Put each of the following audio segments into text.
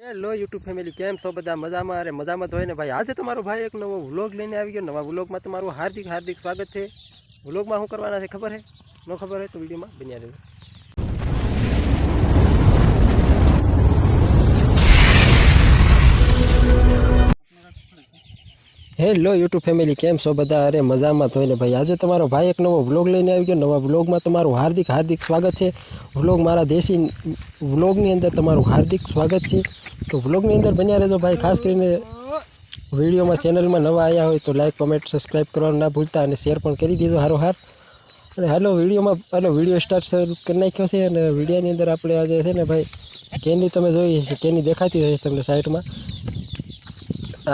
Hello YouTube family કેમ છો બધા? મજામાં? અરે, મજામાં તો હોય ને ભાઈ. આજે તમારો ભાઈ એક નવો વ્લોગ લઈને આવી ગયો. નવા વ્લોગમાં તમારું હાર્દિક હાર્દિક સ્વાગત છે. વ્લોગમાં શું કરવાના છે ખબર છે ન ખબર હોય તો વિડીયોમાં બન્યા રહેજો. હેલો યુટ્યુબ ફેમિલી કેમ છો બધા? અરે, મજામાં તો ને ભાઈ. આજે તમારો ભાઈ એક નવો વ્લોગ લઈને આવી ગયો નવા વ્લોગમાં તમારું હાર્દિક હાર્દિક સ્વાગત છે. વ્લોગ મારા દેશી વ્લોગની અંદર તમારું હાર્દિક સ્વાગત છે. તો વ્લોગની અંદર બન્યા રહેજો ભાઈ. ખાસ કરીને વિડીયોમાં ચેનલમાં નવા આવ્યા હોય તો લાઇક કોમેન્ટ સબસ્ક્રાઈબ કરવાનું ના ભૂલતા અને શેર પણ કરી દીધો હારો હાર. અને હાલો, વિડીયોમાં, હાલો, વીડિયો સ્ટાર્ટ શરૂ કરી નાખ્યો છે. અને વિડીયોની અંદર આપણે આજે છે ને ભાઈ, કેની તમે જોઈ, કેની દેખાતી હોય તમને સાઈડમાં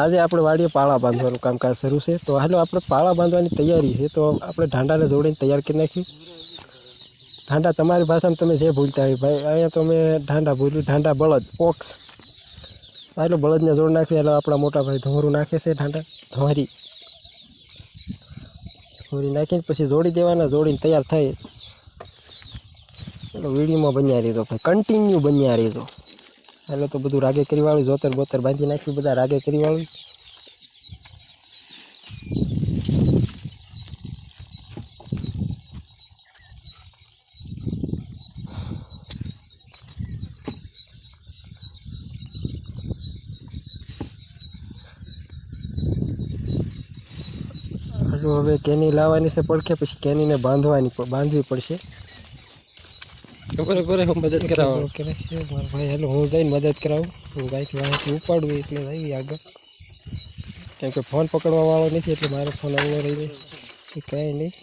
આજે આપણે વાડીએ પાળા બાંધવાનું કામકાજ શરૂ છે. તો હાલો આપણે પાળા બાંધવાની તૈયારી છે. તો આપણે ઢાંડાને જોડીને તૈયાર કરી નાખ્યું ઢાંડા તમારી ભાષામાં તમે જે ભૂલતા હોય ભાઈ, અહીંયા તો અમે ઢાંડા ભૂલ્યું ઢાંડા બળદ, પોક્સ. હાલો બળદને જોડ નાખી હાલો આપણા મોટા ભાઈ ધોરું નાખે છે ઢાંડા. ધોરી. ધોરી નાખીને પછી જોડી દેવાના, જોડીને તૈયાર થાય. એટલે વીડીમાં બન્યા રહેતો ભાઈ. કન્ટિન્યુ બન્યા રહેતો હાલો તો બધું રાગે કરી વાળું, જોતર બોતર બાંધી નાખ્યું, બધા રાગે કરી વાળું. હાલો, હવે કેની લાવવાની છે પડખે, પછી કેનીને બાંધવાની બાંધવી પડશે. બરાબર હું મદદ કરાવો. કરે છે મારો ભાઈ હાલો હું જઈને મદદ કરાવું. હું ગાયથી વાંચી ઉપાડું એટલે આવી આગળ. કેમ કે ફોન પકડવા વાળો નથી એટલે મારો ફોન અવળો રહી જાય કંઈ નહીં.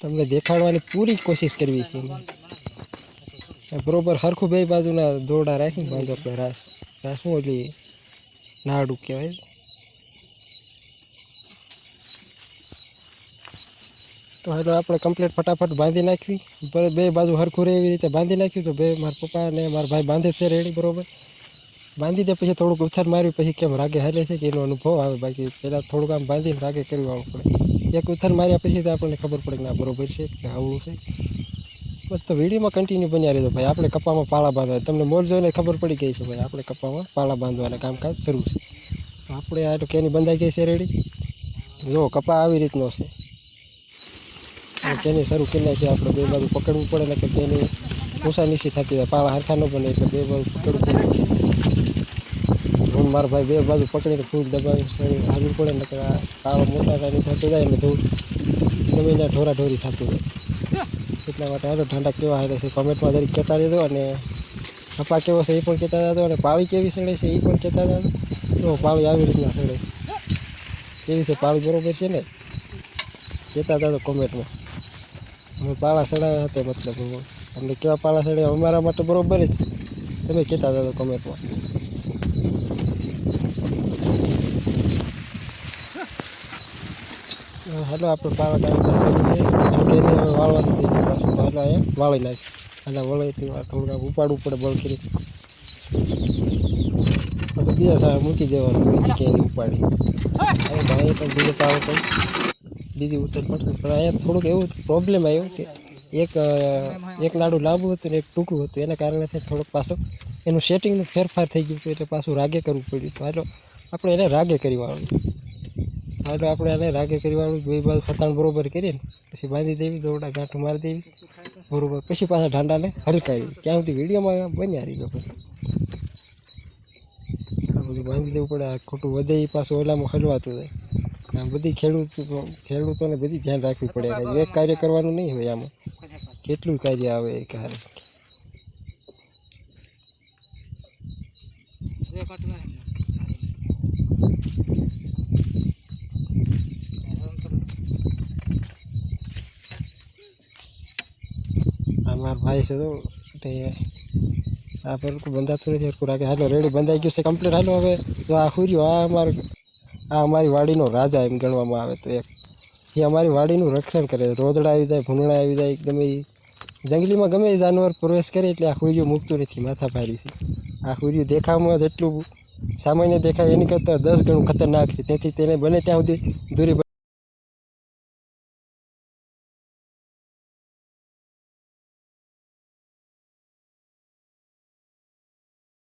તમને દેખાડવાની પૂરી કોશિશ કરવી છે બરોબર હરખું બે બાજુના દોરડા રાખીને બાંધો આપણે રાસ રાસ શું એટલે નાડું કહેવાય? તો હાલો આપણે કમ્પ્લીટ ફટાફટ બાંધી નાખવી. બે બાજુ હરખું રહે એવી રીતે બાંધી નાખ્યું તો બે મારા પપ્પા અને મારા ભાઈ બાંધે છે રેડી, બરાબર? બાંધી દે પછી થોડુંક ઉછાર મારવી પછી કેમ રાગે હાલે છે કે એનો અનુભવ આવે બાકી પહેલાં થોડુંક આમ બાંધીને રાગે કરવું આવવું પડે. એક ઉથાર માર્યા પછી તો આપણને ખબર પડે કે ના, બરાબર છે કે આવડું છે. બસ તો વિડીયોમાં કન્ટિન્યુ બન્યા રહેજો ભાઈ. આપણે કપામાં પાળા બાંધવા. તમને મોર જોઈને ખબર પડી ગઈ છે ભાઈ, આપણે કપામાં પાળા બાંધવાના કામકાજ શરૂ છે. આપણે આ તો કેની બંધાઈ ગઈ છે રેડી? જો કપા આવી રીતનો છે. કેની શરૂ કરી નાખીએ આપણે બે બાજુ પકડવું પડે ને કે તેની ઓછા નીચી થતી હોય પાળા હરખા ન બને, એટલે બે બાજુ પકડવું પડે. હું મારા ભાઈ બે બાજુ પકડીને ફૂલ દબાવી શરીર હાલવું પડે કે આ પાળો મોટા થાય થતું જાય ને ધૂળ ગમે ત્યાં ઢોરા થતું હોય. એટલા માટે હાલો, ઠંડા કેવા હાલે છે કોમેન્ટમાં જરીક કહેતા રહેજો. અને કપા કેવો છે એ પણ કહેતા જતો અને પાળી કેવી સડે છે એ પણ કહેતા હતા તો પાળી આવી રીતના સડે છે. કેવી છે, પાળી બરોબર છે ને? કહેતા હતા કોમેન્ટમાં અમે પાળા હતા મતલબ અમને કેવા પાળા સડાવ્યા અમારા માટે બરોબર જ. તમે કહેતા હતા કોમેન્ટમાં હાલો આપણે પાળા ટાઈમ કે એને વાળવાનું થઈ ગયું પાછું તો હાલો અહીંયા વાળી નાખ. એટલે વળીથી થોડુંક ઉપાડવું પડે બળખીરી પછી બીજા સાહેબ મૂકી દેવાનું કેની ઉપાડી. હવે ભાઈ પણ બીજો પાવો પણ બીજી ઉતર પડતું પણ અહીંયા થોડુંક એવું પ્રોબ્લેમ આવ્યો કે એક એક લાડુ લાંબુ હતું ને એક ટૂંકું હતું. એના કારણે થોડોક પાછો એનું સેટિંગનું ફેરફાર થઈ ગયું હતું, એટલે પાછું રાગે કરવું પડ્યું તો હાલો, આપણે એને રાગે કરી વાળું. હાલો, આપણે એને રાગે કરી વાળું. બે બાજુ ફતાણ બરોબર કરીએ ને, પછી બાંધી દેવી, દોરડા ગાંઠું મારી દેવી, બરોબર. પછી પાછા ઢાંડાને હલકાવી. ત્યાં સુધી વિડીયોમાં બન્યા રહી ગયો બધું. બાંધી દેવું પડે, આ ખોટું વધે એ પાછું ઓલામાં હલવાતું આ બધી ખેડૂત ખેડૂતોને બધી ધ્યાન રાખવી પડે એક કાર્ય કરવાનું નહીં હોય આમાં. કેટલું કાર્ય આવે એ કાર્ય આ મારા ભાઈ છે તો આ પર બંધાતું નથી. રાખે હાલો, રેડી બંધાઈ ગયું છે કમ્પ્લીટ હાલો હવે, જો આ હુર્યો, આ અમારો આ અમારી વાડીનો રાજા એમ ગણવામાં આવે તો એક. એ અમારી વાડીનું રક્ષણ કરે. રોદડા આવી જાય, ભૂંડણા આવી જાય, ગમે જંગલીમાં ગમે એ જાનવર પ્રવેશ કરે એટલે આ હુર્યું મૂકતું નથી માથા ભારી છે. આ હુર્યું દેખાવમાં જેટલું સામાન્ય દેખાય, એની કરતાં દસ ગણું ખતરનાક છે. તેથી તેને બને ત્યાં સુધી દૂરી